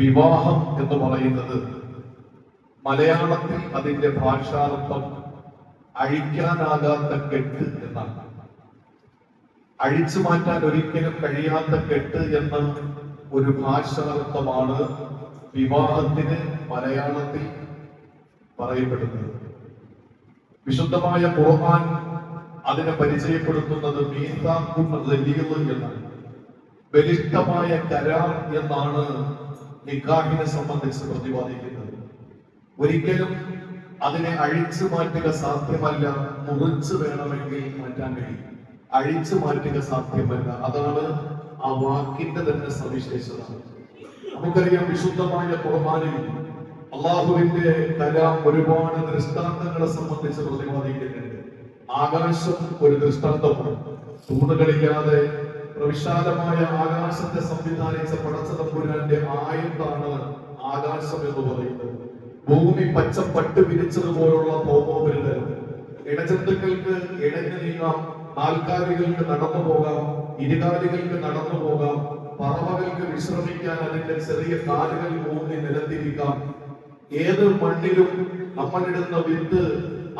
വിവാഹം എന്ന് പറയുന്നത് മലയാളത്തിൽ അതിന്റെ ഭാഷാർത്ഥം അഴിക്കാനാകാത്ത കെട്ട് എന്നാണ്. അഴിച്ചു മാറ്റാൻ ഒരിക്കലും കഴിയാത്ത കെട്ട് എന്ന ഒരു ഭാഷാർത്ഥമാണ് വിവാഹത്തിന് മലയാളത്തിൽ പറയപ്പെടുന്നത്. വിശുദ്ധമായ ഖുർആൻ അതിനെ പരിചയപ്പെടുത്തുന്നത് മീസാക്കും എന്നാണ്. ബലിഷ്ഠമായ കരാർ എന്നാണ് നിക്കാഹിനെ സംബന്ധിച്ച് പ്രതിപാദിക്കുന്നത്. ഒരിക്കലും അതിനെ അഴിച്ചു മാറ്റുക സാധ്യമല്ല മുറിച്ച് വേണമെങ്കിൽ മാറ്റാൻ കഴിയും. അഴിച്ചു മാറ്റുക സാധ്യമല്ല. അതാണ് ആ വാക്കിന്റെ തന്നെ സവിശേഷത. നമുക്കറിയാം വിശുദ്ധമായ കുർബാനയിൽ അള്ളാഹുവിന്റെ കലാം ഒരുപാട് ദൃഷ്ടാന്തങ്ങളെ സംബന്ധിച്ച് പ്രതിപാദിക്കുന്നുണ്ട്. ആകാശം ഒരു ദൃഷ്ടാന്തമാണ്. തൂണുകളില്ലാതെ പ്രവിശാലമായ ആകാശത്തെ സംവിധാനിച്ച പടച്ചതമ്പുരാന്റെ ആയുധാണ് ആകാശം എന്ന് പറയുന്നത്. ഭൂമി പച്ച പട്ട് വിരിച്ചതുപോലുള്ള ഭൗമോപരിതലം. ഇടജന്തുക്കൾക്ക് ഇടഞ്ഞു നീങ്ങാം നാൽക്കാലികൾക്ക് നടന്നു പോകാം ഇരുകാലികൾക്ക് നടന്നു പോകാം പറവകൾക്ക് വിശ്രമിക്കാൻ അതിന്റെ ചെറിയ കാലുകൾ ഊന്നി നിലത്തിരിക്കാം. ഏത് മണ്ണിലും നമ്മളിടുന്ന വിത്ത്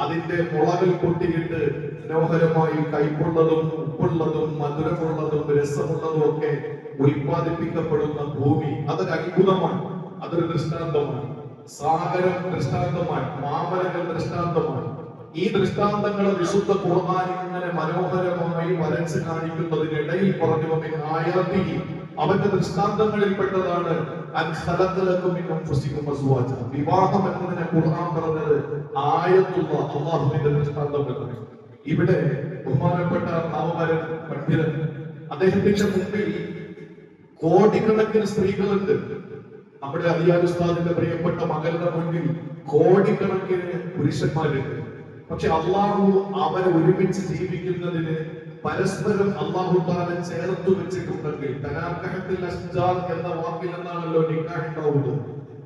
അതിന്റെ മുളകൾ പൊട്ടിയിട്ട് മനോഹരമായി കൈപ്പുള്ളതും ഉപ്പുള്ളതും മധുരമുള്ളതും രസമുള്ളതും ഒക്കെ ഉൽപ്പാദിപ്പിക്കപ്പെടുന്ന ഭൂമി. അതൊരു അത്ഭുതമാണ്. അതൊരു ദൃഷ്ടാന്തമാണ്. സാഗരം ദൃഷ്ടാന്തമാണ്. മാമലകൾ ദൃഷ്ടാന്തമാണ്. ഈ ദൃഷ്ടാന്തങ്ങൾ വിശുദ്ധ ഖുർആൻ ഇങ്ങനെ മനോഹരമായി വരച്ച് കാണിക്കുന്നതിനിടയിൽ പറഞ്ഞു ആയാതിഹി" അവന്റെ ദൃഷ്ടാന്തങ്ങളിൽപ്പെട്ടതാണ് പെട്ടതാണ് ഖലഖലക്കും മിൻ അൻഫുസിക്കും അസ്വാജ." വിവാഹം എന്നതിനെ ഖുർആൻ പറഞ്ഞത് ആയത്തുള്ള അള്ളാഹുവിന്റെ ദൃഷ്ടാന്തം എന്നാണ് ഇവിടെ ബഹുമാനപ്പെട്ട നവവരൻ പണ്ഡിതൻ അദ്ദേഹത്തിന്റെ മുമ്പിൽ കോടിക്കണക്കിന് സ്ത്രീകളുണ്ട്. നമ്മുടെ അലിയാലുസ്താദിന്റെ പ്രിയപ്പെട്ട മകളുടെ മുന്നിൽ കോടിക്കണക്കിന് പുരുഷന്മാരുണ്ട്. പക്ഷെ അള്ളാഹു അവരെ ഒരുമിച്ച് ജീവിക്കുന്നതിന് പരസ്പരം അള്ളാഹു താല ചേർത്ത് വെച്ചിട്ടുണ്ടെങ്കിൽ തനാക്കഹത്തിൽ അസ്ജാർ എന്ന വാക്കിൽ നിന്നാണല്ലോ നിക്കാഹ് ഉണ്ടാവുന്നത്.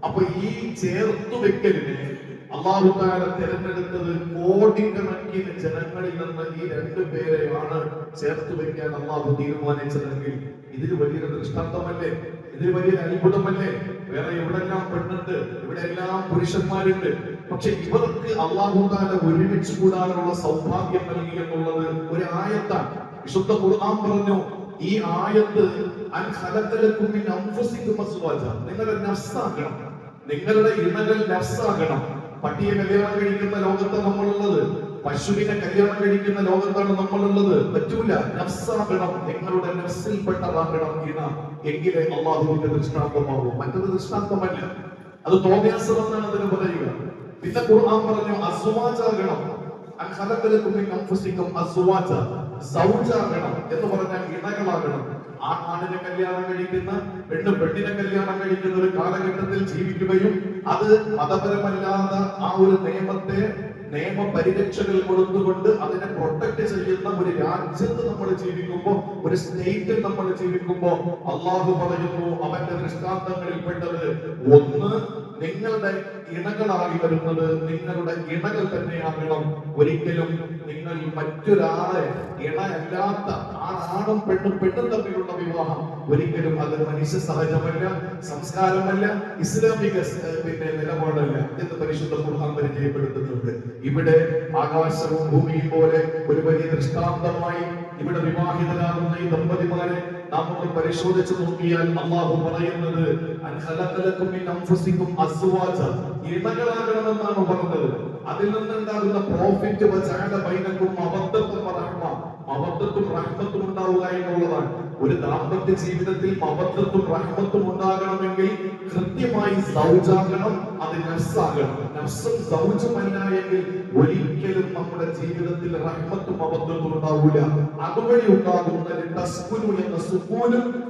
അപ്പൊ ഈ ചേർത്തു വെക്കലിനെ അള്ളാഹു താല തിരഞ്ഞെടുത്തത് കോടിക്കണക്കിന് ജനങ്ങളിൽ നിന്ന് ഈ രണ്ടു പേരെയാണ് ചേർത്ത് വെക്കാൻ അള്ളാഹു തീരുമാനിച്ചതെങ്കിൽ ഇതിന് വലിയൊരു ദൃഷ്ടാന്തമല്ലേ? ഇതിന് വലിയൊരു അത്ഭുതമല്ലേ? വേറെ എവിടെല്ലാം പെണ്ണുണ്ട് ഇവിടെ പുരുഷന്മാരുണ്ട്. പക്ഷെ ഇവർക്ക് അള്ളാഹു താല ഒരുമിച്ച് കൂടാനുള്ള സൗഭാഗ്യം നൽകി എന്നുള്ളത് ഒരു ആയത്താണ്. വിശുദ്ധ ഖുർആൻ പറഞ്ഞു ഈ ആയത്ത് അൻ അസ്വാജ. നിങ്ങളുടെ നഫ്സാകണം. നിങ്ങളുടെ ഇണകൾ നഫ്സാകണം. പട്ടിയെ കല്യാണം കഴിക്കുന്ന ലോകത്ത് നമ്മളുള്ളത്. പശുവിനെ കല്യാണം കഴിക്കുന്ന ലോകത്താണ് നമ്മളുള്ളത്. പറ്റൂല. നഫ്സാകണം നിങ്ങളുടെ നഫ്സിൽപ്പെട്ടതാകണം ഇന എങ്കിലേ അള്ളാഹുവിന്റെ ദൃഷ്ടാന്തമാകും മറ്റൊരു ദൃഷ്ടാന്തമല്ല. അത് തോന്നിയാസം എന്നാണ് അതിന് പറയുക. പിന്നെ ഖുർആൻ പറഞ്ഞു അസ്വാജാകണം. അൻ ഖലഖലക്കും മിൻ അൻഫുസിക്കും അസ്വാജ സൗജാകണം എന്ന് പറഞ്ഞാൽ ഇണകളാകണം. ആണിനെ കല്യാണം കഴിക്കുന്ന പെണ്ണ് പെണ്ണിനെ കല്യാണം കഴിക്കുന്ന ഒരു കാലഘട്ടത്തിൽ ജീവിക്കുകയും അത് മതപരമല്ലാത്ത ആ ഒരു നിയമത്തെ നിയമ പരിരക്ഷകൾ കൊടുത്തുകൊണ്ട് അതിനെ പ്രൊട്ടക്ട് ചെയ്യുന്ന ഒരു രാജ്യത്ത് നമ്മൾ ജീവിക്കുമ്പോൾ ഒരു സ്റ്റേറ്റിൽ നമ്മൾ ജീവിക്കുമ്പോൾ അള്ളാഹു പറയുന്നു അവന്റെ ദൃഷ്ടാന്തങ്ങളിൽ പെട്ടത് ഒന്ന് നിങ്ങളുടെ ഇണകളായി വരുന്നത് നിങ്ങളുടെ ഇണകൾ തന്നെയാകണം ഒരിക്കലും നിങ്ങൾ മറ്റൊരാളെ ഇണയല്ലാത്ത ആണും പെണ്ണും പെണ്ണും തമ്മിലുള്ള വിവാഹം ഒരിക്കലും അത് മനുഷ്യ സഹജമല്ല സംസ്കാരമല്ല ഇസ്ലാമിക പിന്നെ നിലപാടല്ല എന്ന് പരിശുദ്ധ ഖുർആൻ പരിചയപ്പെടുത്തുന്നുണ്ട്. ഇവിടെ ആകാശവും ഭൂമിയും പോലെ ഒരു വലിയ ദൃഷ്ടാന്തമായി ഇവിടെ വിവാഹിതരാകുന്ന ഈ ദമ്പതിമാരെ നാം ഒന്ന് പരിശോധിച്ച് നോക്കിയാൽ അള്ളാഹു പറയുന്നത് ഇണകളാകണമെന്നാണ് പറഞ്ഞത്. അതിൽ നിന്നുണ്ടാകുന്ന പ്രോഫിറ്റ് അബദ്ധത്തും അബദ്ധത്തും റഹ്മത്തും ഉണ്ടാവുക എന്നുള്ളതാണ്. ഒരു ദാമ്പത്യ ജീവിതത്തിൽ മമത്വത്തും റഹ്മത്തും ഉണ്ടാകണമെങ്കിൽ കൃത്യമായി സൗജാകണം അത് നഫ്സാകണം. നഫ്സും സൗജമല്ല എങ്കിൽ ഒരിക്കലും നമ്മുടെ ജീവിതത്തിൽ റഹ്മത്തും അബദ്ധത്തും ഉണ്ടാവില്ല അതുവഴി ഉണ്ടാകുന്ന തസ്കുനു എന്ന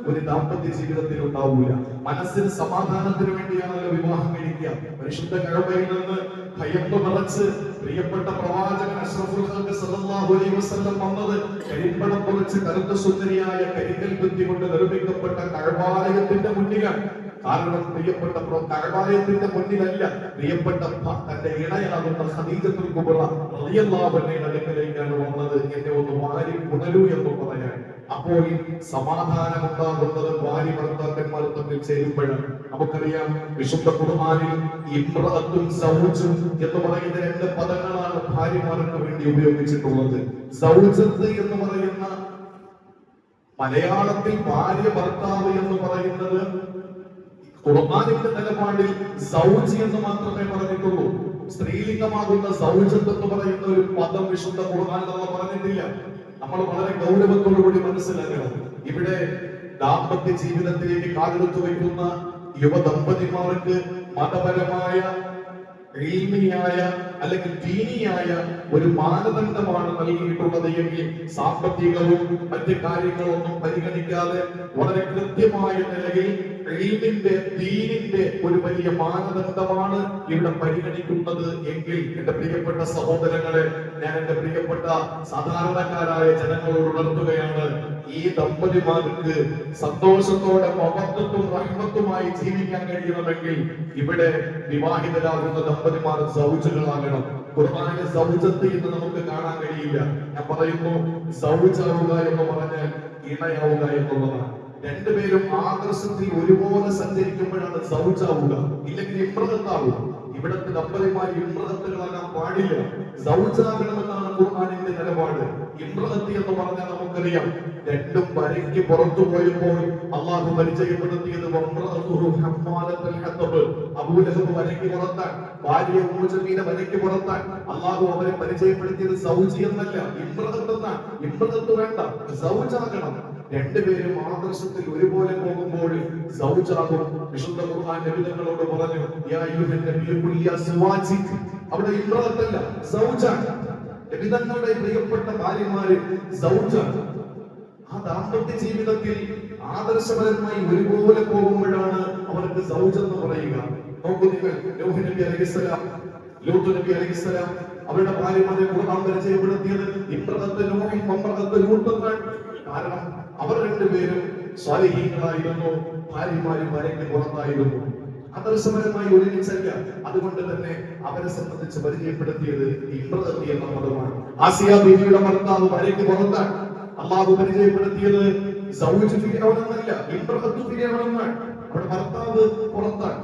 ഒരു ദാമ്പത്യ ജീവിതത്തിൽ ഉണ്ടാവില്ല മനസ്സിന് സമാധാനത്തിന് വേണ്ടിയാണല്ലോ വിവാഹം കഴിക്കുക. പരിശുദ്ധ കഴിവയിൽ നിന്ന് ഭയന്ന് മറച്ച് പ്രിയപ്പെട്ട പ്രവാചകൻ അഷ്റഫുൽ ഖൽഖ് സല്ലല്ലാഹു അലൈഹി വസല്ലം വന്നത് കരിമ്പടം പൊളിച്ച് കറുത്ത സുന്ദരിയായ കരിങ്കൽ ഭിത്തി കൊണ്ട് നിർമ്മിക്കപ്പെട്ട കഴവാലയത്തിന്റെ മുന്നിലാണ്. കാരണം പ്രിയപ്പെട്ട പ്ര- കഴവാലയത്തിന്റെ മുന്നിലല്ല പ്രിയപ്പെട്ട തന്റെ ഇണയാകുന്ന ഖദീജത്തുൽ കുബ്ര റളിയല്ലാഹു അൻഹയുടെ അടുക്കലേക്കാണ് വന്നത്. എന്നെ ഒന്ന് വാരി ഉണരൂ എന്ന് പറയാൻ. അപ്പോൾ ഈ സമാധാനം ഉണ്ടാകുന്നത് ഭാര്യ ഭർത്താക്കന്മാർ തമ്മിൽ ചേരുമ്പോഴാണ്. നമുക്കറിയാം വിശുദ്ധ കുർബാനിൽ ഇമ്രത്തും സൗജും എന്ന് പറയുന്ന രണ്ട് പദങ്ങളാണ് ഭാര്യമാർക്ക് വേണ്ടി ഉപയോഗിച്ചിട്ടുള്ളത്. സൗജത്ത് എന്ന് പറയുന്ന മലയാളത്തിൽ ഭാര്യ ഭർത്താവ് എന്ന് പറയുന്നത് കുർബാനിന്റെ നിലപാടിൽ സൗജ് എന്ന് മാത്രമേ പറഞ്ഞിട്ടുള്ളൂ. സ്ത്രീലിംഗമാകുന്ന സൗജത്ത് എന്ന് പറയുന്ന ഒരു പദം വിശുദ്ധ നമ്മൾ പറഞ്ഞിട്ടില്ല. നമ്മൾ വളരെ ഗൗരവത്തോടുകൂടി മനസ്സിലാക്കണം. ഇവിടെ ദാമ്പത്യ ജീവിതത്തിലേക്ക് കാലെടുത്തു വയ്ക്കുന്ന യുവദമ്പതിമാർക്ക് മതപരമായ ഇൽമിയായ അല്ലെങ്കിൽ ദീനിയായ ഒരു മാനദണ്ഡമാണ് നൽകിയിട്ടുള്ളത് എങ്കിൽ സാമ്പത്തികവും മറ്റ് കാര്യങ്ങളൊന്നും പരിഗണിക്കാതെ വളരെ കൃത്യമായ നിലയിൽ ഇൽമിന്റെ ദീനിന്റെ ഒരു വലിയ മാനദണ്ഡമാണ് ഇവിടെ പരിഗണിക്കുന്നത് എങ്കിൽ എന്റെ പ്രിയപ്പെട്ട സഹോദരങ്ങളെ ഞാൻ എന്റെ പ്രിയപ്പെട്ട സാധാരണക്കാരായ ജനങ്ങളോട് ഉണർത്തുകയാണ്. ഈ ദമ്പതിമാർക്ക് സന്തോഷത്തോടെ മഹത്വത്തും റഹ്മത്തുമായി ജീവിക്കാൻ കഴിയണമെങ്കിൽ ഇവിടെ വിവാഹിതരാകുന്ന ദമ്പതിമാർ സൗജകളാകണം. ഖുർആാനിലെ സൗജത്ത് എന്ന് നമുക്ക് കാണാൻ കഴിയില്ല. ഞാൻ പറയുന്നു സൗജാവുക എന്ന് പറഞ്ഞാൽ ഇണയാവുക എന്നുള്ളതാണ്. രണ്ടുപേരും ആദർശത്തിൽ ഒരുപോലെ സഞ്ചരിക്കുമ്പോഴാണ് സൗജാവുക. ഇല്ലെങ്കിൽ ഇമ്രതത്താവുക ഇവിടുത്തെ ദമ്പതിമാർ ഇമ്രതത്തുകളാകാൻ പാടില്ല. സൗജാകണമെന്നാണ് ഖുർആാനിന്റെ നിലപാട്. ഇമ്രതത്തി എന്ന് പറഞ്ഞാൽ നമുക്കറിയാം രണ്ടും വരയ്ക്ക് പുറത്തു പോയപ്പോൾ അള്ളാഹു പരിചയപ്പെടുത്തിയത്. അബൂലഹബ് വരയ്ക്ക് പുറത്താൻ ഭാര്യ ഉമ്മജമീനെ വരയ്ക്ക് പുറത്താൻ. അള്ളാഹു അവരെ പരിചയപ്പെടുത്തിയത് സൗജി എന്നല്ല ഇമ്രതത്ത് എന്നാ. ഇമ്രതത്ത് വേണ്ട സൗജാകണം. രണ്ടുപേരും ആദർശത്തിൽ ഒരുപോലെ പോകുമ്പോൾ സൗജാകും. വിശുദ്ധ ഖുർആൻ നബിതങ്ങളോട് പറഞ്ഞു യാ അയ്യുഹൻ നബിയ്യു ഖുൽ യാ സുവാജിക്. അവിടെ ഇമ്രതത്തല്ല സൗജാണ് നബിതങ്ങളുടെ പ്രിയപ്പെട്ട ഭാര്യമാര് സൗജാണ് ആ ദാമ്പത്യ ജീവിതത്തിൽ ആദർശപരമായി ഒരുപോലെ പോകുമ്പോഴാണ് അവർക്ക് സൗജെന്ന് പറയുക. നൂഹ് അവരുടെ ഭാര്യമാരെ ഖുർആൻ പരിചയപ്പെടുത്തിയത് ഇമ്രതത്ത് നൂഹിൻ മമ്രതത്ത് ലൂത്ത് എന്നാണ്. കാരണം അവർ രണ്ടുപേരും സ്വാലിഹീങ്ങളായിരുന്നു ഭാര്യമാരും വരയ്ക്ക് പുറത്തായിരുന്നു. ആദർശപരമായി ഒരുമിച്ചല്ല അതുകൊണ്ട് തന്നെ അവരെ സംബന്ധിച്ച് പരിചയപ്പെടുത്തിയത് ഇമ്രതത്തി എന്ന പദമാണ് ആസിയ ബീവിയുടെ ഭർത്താവ് വരയ്ക്ക് പുറത്താണ്. അള്ളാഹു പരിചയപ്പെടുത്തിയത് സൗജ് ഫിരൗനെന്നല്ല ഇമ്രഹത്തു ഫിരൗനെന്നാണ് അവിടെ ഭർത്താവ് പുറത്താണ്.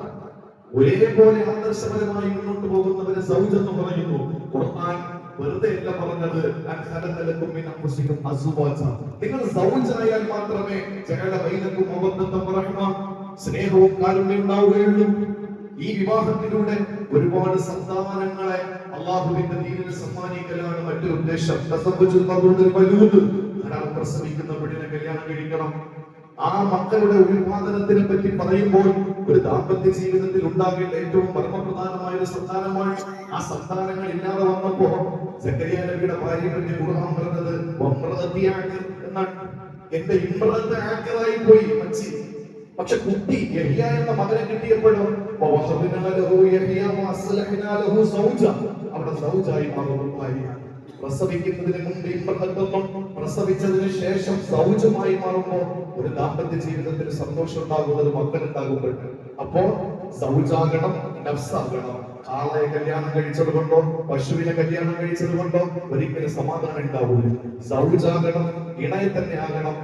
ഒരേപോലെ ആദർശപരമായി മുന്നോട്ട് പോകുന്നവരെ സൗജ് പറയുന്നു. ഖുർആൻ വെറുതെ അല്ല പറഞ്ഞത്. നിങ്ങൾ സൗജായാൽ മാത്രമേ ജഅല ബൈനക്കും മവദ്ദത്തം വറഹ്മ സ്നേഹവും കാരുണ്യം ഉണ്ടാവുകയുള്ളൂ ഈ വിവാഹത്തിലൂടെ ഒരുപാട് സന്താനങ്ങളെ അള്ളാഹുവിന്റെ ദീനിന് സമ്മാനിക്കലാണ് മറ്റൊരു ഉദ്ദേശം. ധാരാളം പ്രസവിക്കുന്ന പെണ്ണിനെ കല്യാണം കഴിക്കണം. ആ മക്കളുടെ ഉത്പാദനത്തിനെ പറ്റി പറയുമ്പോൾ ഒരു ദാമ്പത്യ ജീവിതത്തിൽ ഉണ്ടാകേണ്ട ഏറ്റവും പരമപ്രധാനമായ ഒരു സന്താനമാണ് ആ സന്താനങ്ങൾ ഇല്ലാതെ വന്നപ്പോ സക്കരിയ നബിയുടെ ഭാര്യയെ പറ്റി ഖുർആൻ പറഞ്ഞത് എന്നാണ്. എന്റെ ഇമ്രത്തെ ആക്കറായി പോയി മച്ചി. പക്ഷെ കുട്ടി യഹ്യ എന്ന മകനെ കിട്ടിയപ്പോഴും അവിടെ സൗജായി പ്രസവിക്കുന്നതിന് മുമ്പ് ഇമ്രത്തെന്നും പ്രസവിച്ചതിന് ശേഷം സൗജമായി മാറുമ്പോൾ ഒരു ദാമ്പത്യ ജീവിതത്തിൽ സന്തോഷം ഉണ്ടാകുന്നത് മക്കൾ ഉണ്ടാകുമ്പോൾ. അപ്പോ സൗജാകണം നഫ്സാകണം. ആളെ കല്യാണം കഴിച്ചത് കൊണ്ടോ പശുവിനെ കല്യാണം കഴിച്ചത് കൊണ്ടോ ഒരിക്കലും സമാധാനം ഉണ്ടാവില്ല സൗജാകണം ഇണയെ തന്നെ ആകണം.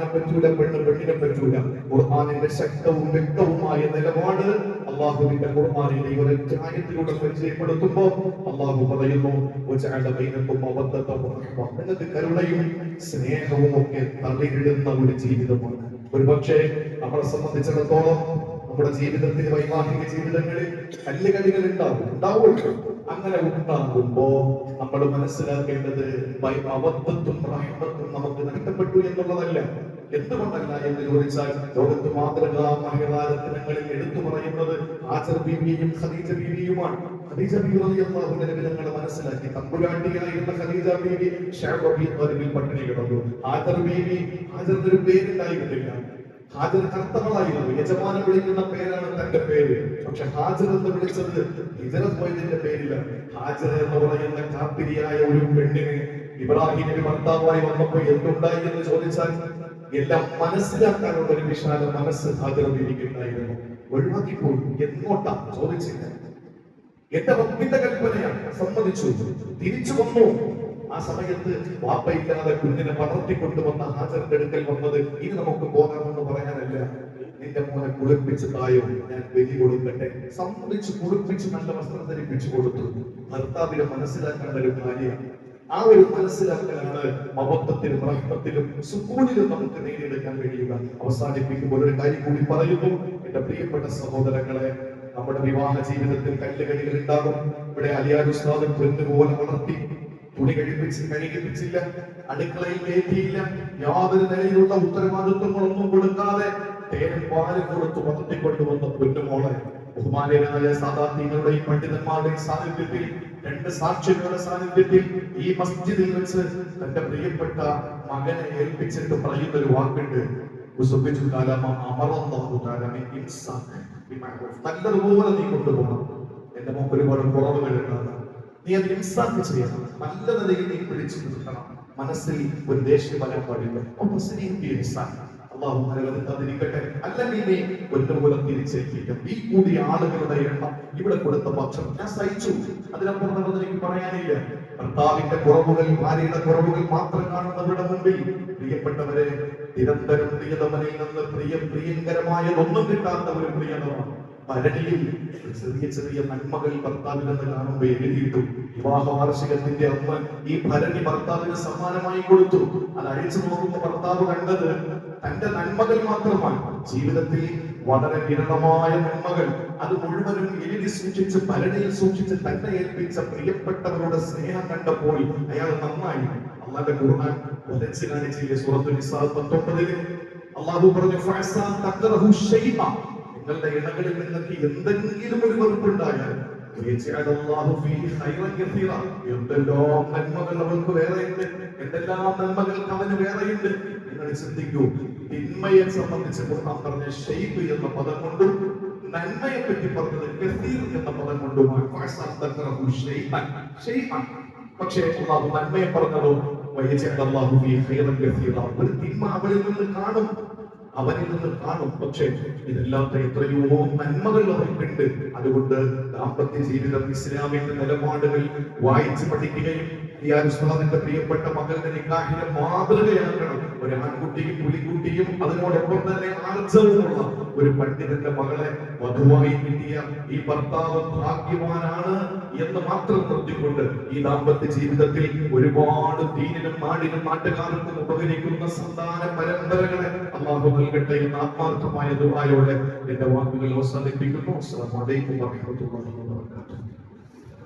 ആണാണിനെ പറ്റൂല പെണ്ണ് പെണ്ണിനെ പറ്റൂല ഖുർആാനിന്റെ ശക്തവും വ്യക്തവുമായ നിലപാട് അള്ളാഹുവിന്റെ ഖുർആാനിന്റെ ഒരു അധ്യായത്തിലൂടെ പരിചയപ്പെടുത്തുമ്പോ അള്ളാഹു പറയുന്നു "വജഅല ബൈനക്കും മവദ്ദത്തം വറഹ്മ." കരുണയും സ്നേഹവും ഒക്കെ തള്ളിയിടുന്ന ഒരു ജീവിതമാണ് ഒരുപക്ഷെ നമ്മളെ സംബന്ധിച്ചിടത്തോളം നമ്മുടെ ജീവിതത്തിൽ വൈവാഹിക ജീവിതങ്ങളിൽ കല്ലുകടികൾ ഉണ്ടാവും ഉണ്ടാവുമല്ലോ. അങ്ങനെ ഉണ്ടാകുമ്പോ നമ്മൾ മനസ്സിലാക്കേണ്ടത് അബദ്ധത്തും റഹ്മത്തും നമുക്ക് നഷ്ടപ്പെട്ടു എന്നുള്ളതല്ല. എന്തുകൊണ്ടല്ല എന്ന് ചോദിച്ചാൽ ലോകത്ത് മാതൃകാ മഹിളാരത്നങ്ങളിൽ എടുത്തു പറയുന്നത് ആചർ ബീവിയും ഖദീജ ബീവിയുമാണ്. ഖദീജ ബീവി റളിയല്ലാഹു അൻഹ മനസ്സിലാക്കി. തമ്പുരാട്ടിയായിരുന്ന ഖദീജ ബീവി ഷഅബ ബി ത്വരിബിൽ പട്ടിണി കിടന്നു. ആചർ ബീവി ആചർ ഒരു പേരുണ്ടായിരുന്നില്ല. ഹാജർ കർത്തവളായിരുന്നു. യജമാനം വിളിക്കുന്ന പേരാണ് തന്റെ പേര്. പക്ഷെ ഹാജർ എന്ന് വിളിച്ചത് ഹിജറത്ത് പോയതിന്റെ പേരില്ല. ഹാജർ എന്ന് പറയുന്ന കാത്തിരിയായ ഒരു പെണ്ണിന് ഇബ്രാഹിം ഭർത്താവായി വന്നപ്പോ എന്തുണ്ടായി എന്ന് ചോദിച്ചാൽ എല്ലാം മനസ്സിലാക്കാനുള്ള ഒരു വിശാല മനസ്സ് ഹാജറിരിക്കുന്നുണ്ടായിരുന്നു ഒഴിവാക്കി ഒഴിവാക്കിപ്പോയി. എങ്ങോട്ടാ ചോദിച്ചില്ല. എന്റെ ഭക്തിന്റെ കൽപ്പനയാണ്. സമ്മതിച്ചു. തിരിച്ചു വന്നു. ആ സമയത്ത് വാപ്പയില്ലാതെ കുഞ്ഞിനെ വളർത്തിക്കൊണ്ടുവന്ന ഹാജറിന്റെ അടുക്കൽ വന്നത് ഇനി നമുക്ക് പോകാമെന്ന് പറയാനല്ല. നിന്റെ മോനെ കുളിപ്പിച്ച് തായോ ഞാൻ ബലി കൊടുക്കട്ടെ. സംബന്ധിച്ച് കുളിപ്പിച്ച് നല്ല വസ്ത്രം ധരിപ്പിച്ചു കൊടുത്തു. ഭർത്താവിനെ മനസ്സിലാക്കേണ്ട ഒരു കാര്യമാണ് ആ ഒരു മനസ്സിലാക്കലാണ് മഹത്വത്തിലും റഹ്മത്തിലും സുക്കൂണിലും നമുക്ക് നേടിയെടുക്കാൻ കഴിയുക. അവസാനിപ്പിക്കുമ്പോൾ ഒരു കാര്യം കൂടി പറയുന്നു. എന്റെ പ്രിയപ്പെട്ട സഹോദരങ്ങളെ നമ്മുടെ വിവാഹ ജീവിതത്തിൽ കല്ലുകളികൾ ഉണ്ടാകും. ഇവിടെ അലിയാരുസ്താദൻ പൊന്നുപോലെ വളർത്തി തുണി കഴിപ്പിച്ച് കഴിപ്പിച്ചില്ല അടുക്കളയിൽ കയറ്റിയില്ല യാതൊരു നിലയിലുള്ള ഉത്തരവാദിത്വങ്ങളൊന്നും കൊടുക്കാതെ തേനും പാലും കൊടുത്ത് വളർത്തിക്കൊണ്ടുവന്ന പൊന്നുമോളെ ബഹുമാനായ സാധാർത്ഥ്യങ്ങളുടെയും പണ്ഡിതന്മാരുടെയും സാന്നിധ്യത്തിൽ രണ്ട് സാക്ഷികളുടെ സാന്നിധ്യത്തിൽ ഈ മസ്ജിദിൽ വെച്ച് തന്റെ പ്രിയപ്പെട്ട മകനെ ഏൽപ്പിച്ചിട്ട് പറയുന്ന ഒരു വാക്കുണ്ട്. നല്ലതുപോലെ നീ കൊണ്ടുപോകണം. എന്റെ മുമ്പ് ഒരുപാട് കുറവുകൾ ഉണ്ടാകാം. നീ അത് ഇൻസാക്ക് ചെയ്യണം. നല്ല നിലയിൽ നീ പിടിച്ചു നിർത്തണം. മനസ്സിൽ ഒരു ദേഷ്യം വരാൻ പാടില്ല. അള്ളാഹു നിലനിർത്താതിരിക്കട്ടെ അല്ലെങ്കിൽ നീ ഒന്നുപോലെ തിരിച്ചേൽപ്പിക്കും ഈ കൂടിയ ആളുകളുടെ എണ്ണം ഇവിടെ കൊടുത്ത പക്ഷം ഞാൻ സഹിച്ചു. അതിനപ്പുറം നടന്നത് എനിക്ക് പറയാനില്ല. ഭർത്താവിന്റെ കുറവുകൾ ഭാര്യയുടെ കുറവുകൾ മാത്രം കാണുന്നവരുടെ മുമ്പിൽ പ്രിയപ്പെട്ടവരെ നിരന്തരം പ്രിയതമനിൽ നിന്ന് പ്രിയ പ്രിയങ്കരമായതൊന്നും കിട്ടാത്ത ഒരു പ്രിയതമാണ് ഭരണിയിൽ ചെറിയ ചെറിയ നന്മകൾ ഭർത്താവിനെന്ന് കാണുമ്പോൾ എഴുതിയിട്ടു വിവാഹ വാർഷികത്തിന്റെ അമ്മ ഈ ഭരണി ഭർത്താവിന് സമ്മാനമായി കൊടുത്തു. അത് അഴിച്ചു നോക്കുമ്പോൾ ഭർത്താവ് കണ്ടത് തന്റെ നന്മകൾ മാത്രമാണ്. ജീവിതത്തിൽ വളരെ വിരളമായ നന്മകൾ. അത് മുഴുവനും എഴുതി സൂക്ഷിച്ച് ഭരണിയിൽ സൂക്ഷിച്ച് തന്നെ ഏൽപ്പിച്ച പ്രിയപ്പെട്ടവരുടെ സ്നേഹം കണ്ടപ്പോൾ അയാൾ നന്നായി. അള്ളാന്റെ ഖുർആൻ വരച്ച് കാണിച്ചില്ലേ സൂറത്തു നിസാ പത്തൊമ്പതിൽ അള്ളാഹു പറഞ്ഞു നിങ്ങളുടെ ഇടങ്ങളിൽ നിങ്ങൾക്ക് എന്തെങ്കിലും ഒരു വെറുപ്പുണ്ടായാൽ എന്തെല്ലാം നന്മകൾ അവൾക്ക് വേറെയുണ്ട്? എന്തെല്ലാം നന്മകൾക്ക് അവന് വേറെയുണ്ട്? നിങ്ങൾ ചിന്തിക്കൂ. തിന്മയെ സംബന്ധിച്ച് ഖുർആൻ പറഞ്ഞ ഷെയ്ബ് എന്ന പദം കൊണ്ടും നന്മയെ പറ്റി പറഞ്ഞത് കസീർ എന്ന പദം കൊണ്ടും പക്ഷേ അള്ളാഹു നന്മയെ പറഞ്ഞതോ? ഒരു തിന്മ അവളിൽ നിന്ന് കാണും. അവനിൽ നിന്ന് കാണും. പക്ഷേ ഇതെല്ലാത്ത എത്രയോ നന്മകൾ അവർക്കുണ്ട് അതുകൊണ്ട് ദാമ്പത്യ ജീവിതം ഇസ്ലാമിന്റെ നിലപാടുകൾ വായിച്ചു പഠിക്കുകയും ഈ പ്രിയപ്പെട്ട മകളുടെ നിക്കാഹിന്റെ മാതൃകയാക്കണം ഒരു ആൺകുട്ടിയും പുലിക്കുട്ടിയും അതിനോടൊപ്പം തന്നെ ആർജവുമുള്ള ഒരു പണ്ഡിതന്റെ മകളെ വധുവായി കിട്ടിയ ഈ ഭർത്താവ് ഭാഗ്യവാനാണ് എന്ന് മാത്രം നിർത്തിക്കൊണ്ട് ഈ ദാമ്പത്യ ജീവിതത്തിൽ ഒരുപാട് ദീനിനും നാടിനും നാട്ടുകാർക്കും ഉപകരിക്കുന്ന സന്താന പരമ്പരകളെ അള്ളാഹു നൽകട്ടെ എന്ന ആത്മാർത്ഥമായ ദുബായോടെ എന്റെ വാക്കുകൾ അവസാനിപ്പിക്കുന്നു. അസ്സാം വലൈക്കും വറഹ്മത്തുള്ളാഹി